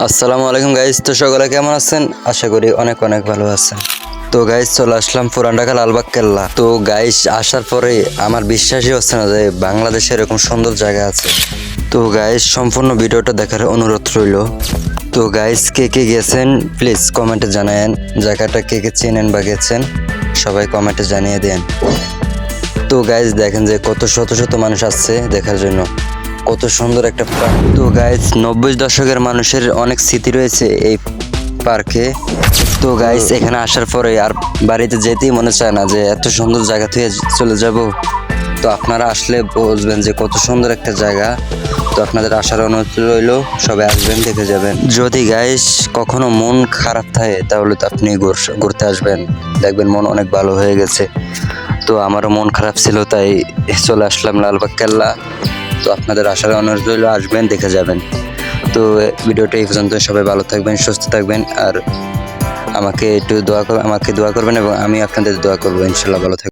আসসালামু আলাইকুম গাইজ তো সকলে কেমন আছেন? আশা করি অনেক অনেক ভালো আছেন। তো গাইজ চলে আসলাম পুরান ঢাকা লালবাগ কেল্লা। তো গাইজ আসার পরে আমার বিশ্বাসই হচ্ছে না যে বাংলাদেশে এরকম সুন্দর জায়গা আছে। তো গাইজ সম্পূর্ণ ভিডিওটা দেখার অনুরোধ রইল। তো গাইজ কে কে গেছেন প্লিজ কমেন্টে জানায়েন। জায়গাটা কে কে চেনেন বা গেছেন, সবাই কমেন্টে জানিয়ে দেন। তো গাইজ দেখেন যে কত শত শত মানুষ আসছে দেখার জন্য। কত সুন্দর একটা পার্ক তো গাইজ নব্বই দশকের মানুষের অনেক স্মৃতি রয়েছে এই পার্কে তো গাইজ এখানে আসার পরে আর বাড়িতে যেতেই মনে চায় না যে এত সুন্দর জায়গা থেকে চলে যাব। তো আপনারা আসলে বুঝবেন যে কত সুন্দর একটা জায়গা। তো আপনাদের আসার অনুরোধ রইল সবাই আসবেন দেখে যাবেন। যদি গাইস কখনো মন খারাপ থাকে তাহলে তো আপনি ঘুর- ঘুরতে আসবেন। দেখবেন মন অনেক ভালো হয়ে গেছে। তো আমারও মন খারাপ ছিল তাই চলে আসলাম লালবাগ কেল্লা। তো আপনাদের আসার অনুরোধ রইল, আসবেন, দেখে যাবেন। তো ভিডিওটা এই পর্যন্ত, সবাই ভালো থাকবেন, সুস্থ থাকবেন, আর আমাকে একটু দোয়া আমাকে দোয়া করবেন এবং আমি আপনাদের দোয়া করব, ইনশাল্লাহ ভালো থাকবেন।